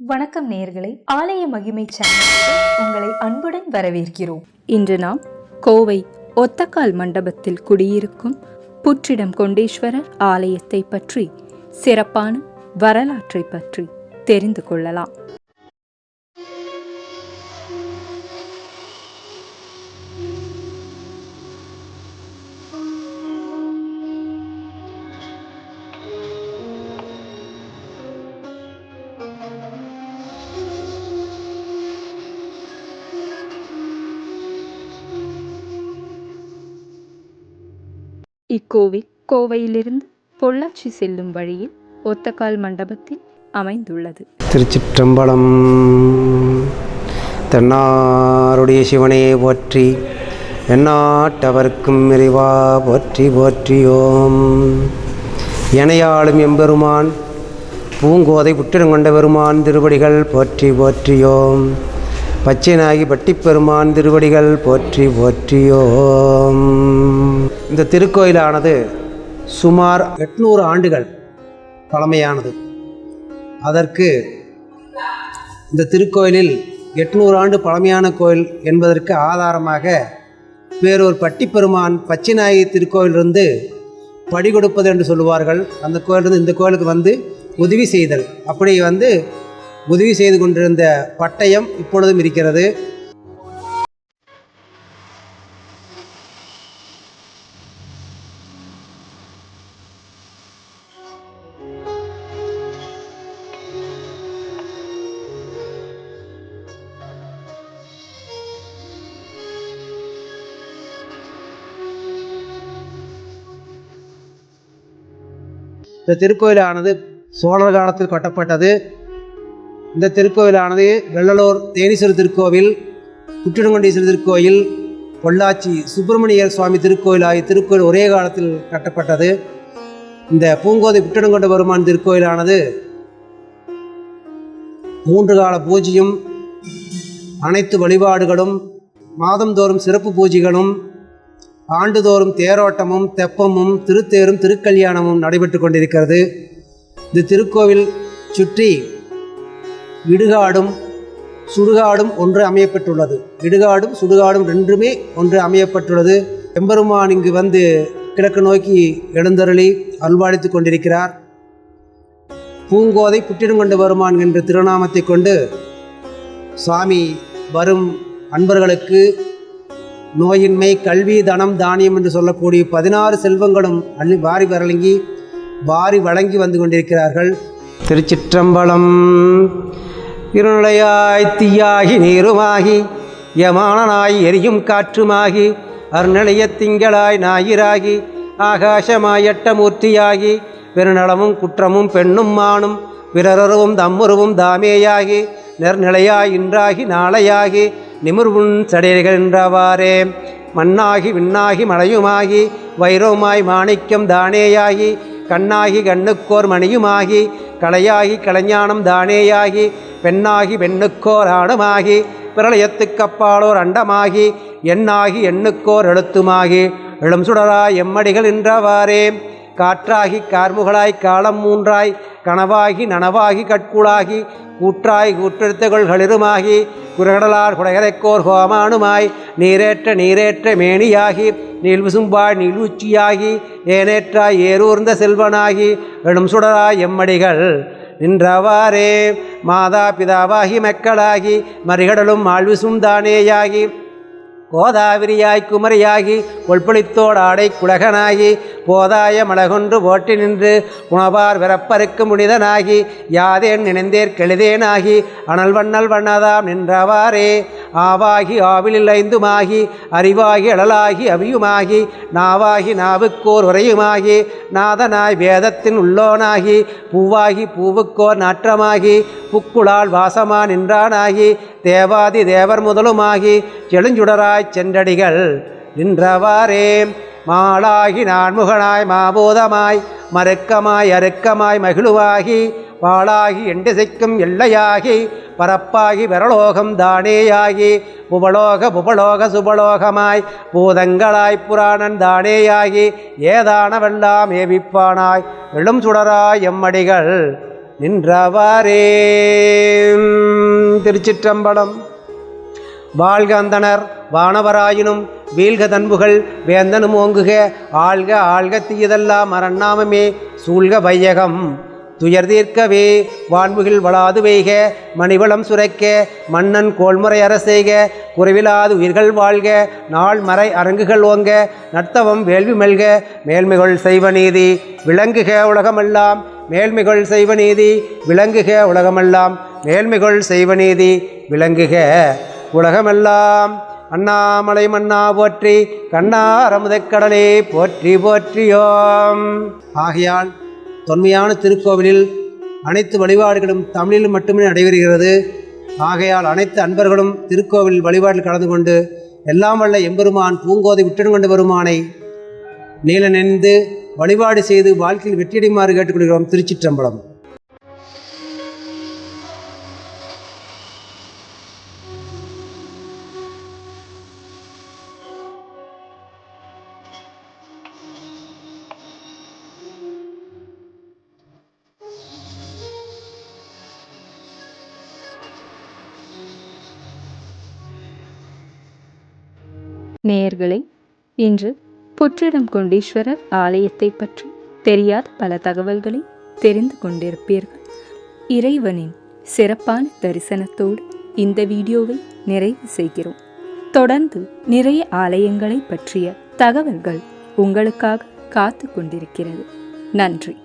வணக்கம் நேர்களை ஆலய மகிமை சேனலுக்கு உங்களை அன்புடன் வரவேற்கிறோம். இன்று நாம் கோவை ஒத்தக்கால் மண்டபத்தில் குடியிருக்கும் புற்றிடம் கொண்டேஸ்வரர் ஆலயத்தை பற்றி சிறப்பான வரலாற்றை பற்றி தெரிந்து கொள்ளலாம். இக்கோவில் கோவையிலிருந்து பொள்ளாச்சி செல்லும் வழியில் ஒத்தக்கால் மண்டபத்தில் அமைந்துள்ளது. திருச்சிற்றம்பலம் தென்னாருடைய சிவனே போற்றி எந்நாட்டவர்க்கும் இறைவா போற்றி போற்றியோம். எனையாளும் எம்பெருமான் பூங்கோதை புற்றிடம் கொண்ட பெருமான் திருவடிகள் போற்றி போற்றியோம். பச்சைநாயகி பட்டிப்பெருமான் திருவடிகள் போற்றி போற்றியோம். இந்த திருக்கோயிலானது சுமார் எட்நூறு ஆண்டுகள் பழமையானது. அதற்கு இந்த திருக்கோயிலில் எட்நூறு ஆண்டு பழமையான கோயில் என்பதற்கு ஆதாரமாக வேறொரு பட்டிப்பெருமான் பச்சைநாயகி திருக்கோயிலிருந்து படி கொடுப்பது என்று சொல்லுவார்கள். அந்த கோயிலிருந்து இந்த கோயிலுக்கு வந்து உதவி செய்தல். அப்படி வந்து உதவி செய்து கொண்டிருந்த பட்டயம் இப்பொழுதும் இருக்கிறது. இந்த திருக்கோயிலானது சோழர் காலத்தில் கட்டப்பட்டது. இந்த திருக்கோவிலானது வெள்ளலூர் தேனீஸ்வரர் திருக்கோவில் குற்றிடங்கொண்டீஸ்வரர் திருக்கோயில் பொள்ளாச்சி சுப்பிரமணியர் சுவாமி திருக்கோயில் ஆகிய திருக்கோயில் ஒரே காலத்தில் கட்டப்பட்டது. இந்த பூங்கோதை புற்றிடங்கொண்ட பெருமான் திருக்கோயிலானது மூன்று கால பூஜையும் அனைத்து வழிபாடுகளும் மாதந்தோறும் சிறப்பு பூஜைகளும் ஆண்டுதோறும் தேரோட்டமும் தெப்பமும் திருத்தேரும் திருக்கல்யாணமும் நடைபெற்று கொண்டிருக்கிறது. இந்த திருக்கோவில் சுற்றி இடுகாடும் சுடுகாடும் ஒன்று அமையப்பட்டுள்ளது இடுகாடும் சுடுகாடும் ரெண்டுமே ஒன்று அமையப்பட்டுள்ளது எம்பெருமான் இங்கு வந்து கிழக்கு நோக்கி எழுந்தருளி அல்வாடித்து கொண்டிருக்கிறார். பூங்கோதை புற்றிடம் கொண்டு வருமான் என்ற திருநாமத்தை கொண்டு சுவாமி வரும் அன்பர்களுக்கு நோயின்மை கல்வி தனம் தானியம் என்று சொல்லக்கூடிய பதினாறு செல்வங்களும் அள்ளி வாரி வரலங்கி வாரி வழங்கி வந்து கொண்டிருக்கிறார்கள். திருச்சிற்றம்பலம் இருநிலையாய் தீயாகி நீருமாகி யமானனாய் எரியும் காற்றுமாகி அருநிலைய திங்களாய் ஞாயிறாகி ஆகாசமாய் எட்டமூர்த்தியாகி பெருநலமும் குற்றமும் பெண்ணும் மானும் பிறரருவும் தம்முருவும் தாமேயாகி நெர்நிலையாய் இன்றாகி நாளையாகி நிமிர்வுண் சடையல்கின்றவாறே மண்ணாகி விண்ணாகி மழையுமாகி வைரவுமாய் மாணிக்கம் தானேயாகி கண்ணாகி கண்ணுக்கோர் மணியுமாகி கலையாகி கலைஞானம் தானேயாகி பெண்ணாகி பெண்ணுக்கோர் ஆணுமாகி பிரளயத்துக்கப்பாலோர் அண்டமாகி எண்ணாகி எண்ணுக்கோர் எழுத்துமாகி எழும் சுடராய் எம்மடிகள் என்றவாறே காற்றாகி கார்முகளாய் காலம் மூன்றாய் கனவாகி நனவாகி கட்குளாகி கூற்றாய் கூற்றெழுத்துகள் களிருமாகி குரகடலார் குடையரைக்கோர் ஹோமானுமாய் நீரேற்ற நீரேற்ற மேனியாகி நீள்விசும்பாய் நீழ்வுச்சியாகி ஏனேற்றாய் ஏரூர்ந்த செல்வனாகி எழும் சுடராய் எம்மடிகள் நின்றவாறே. மாதா பிதாவாகி மக்களாகி மறிகடலும் ஆழ்விசும் தானேயாகி. கோதாவிரியாய் குமரியாகி கொள்பொழித்தோடு ஆடை குலகனாகி போதாய மலகொன்று ஓட்டி நின்று உணவார் விரப்பருக்கு முனிதனாகி யாதேன் நினைந்தேர் கெழுதேனாகி அனல் வண்ணல் வண்ணதாம் நின்றவாறே. ஆவாகி ஆவிலில் ஐந்துமாகி அறிவாகி அழலாகி அவியுமாகி நாவாகி நாவுக்கோர் உரையுமாகி நாதனாய் வேதத்தின் உள்ளோனாகி பூவாகி பூவுக்கோர் நாற்றமாகி புக்குளால் வாசமா நின்றானாகி தேவாதி தேவர் முதலுமாகி செழுஞ்சுடராய் சென்றடிகள் நின்றவாறே. மாளாகி நான்முகனாய் மாபோதமாய் மறுக்கமாய் அறுக்கமாய் மகிழுவாகி பாழாகி எண்டிசைக்கும் எல்லையாகி பரப்பாகி வரலோகம் தானேயாகி புவலோக புபலோக சுபலோகமாய் பூதங்களாய் புராணன் தானேயாகி ஏதானவெல்லாம் ஏவிப்பானாய் எழும் சுடராய் எம்மடிகள் நின்றவாரே திருச்சிற்றம்பலம். வாழ்கந்தனர் வானவராயினும் வீழ்க தன்புகள் வேந்தனும் ஓங்குக ஆள்க ஆழ்க தீயதெல்லாம் அரண்ணாமமே சூழ்க வையகம். துயர் தீர்க்கவே வான்முகில் வளாது வெய்க மணிவளம் சுரைக்க மன்னன் கோள்முறை அரசெய்க குறைவிலாது உயிர்கள் வாழ்க நாள் மறை அரங்குகள் ஓங்க நர்த்தவம் வேள்வி மெல்க மேல்மைகள் செய்வ நீதி விளங்குக உலகமெல்லாம் மேல்மைகள் செய்வ நீதி விளங்குக உலகமெல்லாம் மேல்மைகள் செய்வ நீதி விளங்குக உலகமெல்லாம். அண்ணாமலை மன்னா போற்றி கண்ணாரமுதக்கடலே போற்றி போற்றியோம். ஆகையால் தொன்மையான திருக்கோவிலில் அனைத்து வழிபாடுகளும் தமிழில் மட்டுமே நடைபெறுகிறது. ஆகையால் அனைத்து அன்பர்களும் திருக்கோவில் வழிபாட்டில் கலந்து கொண்டு எல்லாம் வல்ல எம்பெருமான் பூங்கோதை விட்டு கொண்டு வருமானை நீல நினைந்து வழிபாடு செய்து வாழ்க்கையில் வெற்றியடைமாறு கேட்டுக்கொள்கிறோம் திருச்சிற்றம்பலம். நேயர்களே இன்று புற்றிடம் கொண்டீஸ்வரர் ஆலயத்தை பற்றி தெரியாத பல தகவல்களை தெரிந்து கொண்டிருப்பீர்கள். இறைவனின் சிறப்பான தரிசனத்தோடு இந்த வீடியோவை நிறைவு செய்கிறோம். தொடர்ந்து நிறைய ஆலயங்களை பற்றிய தகவல்கள் உங்களுக்காக காத்து கொண்டிருக்கிறது. நன்றி.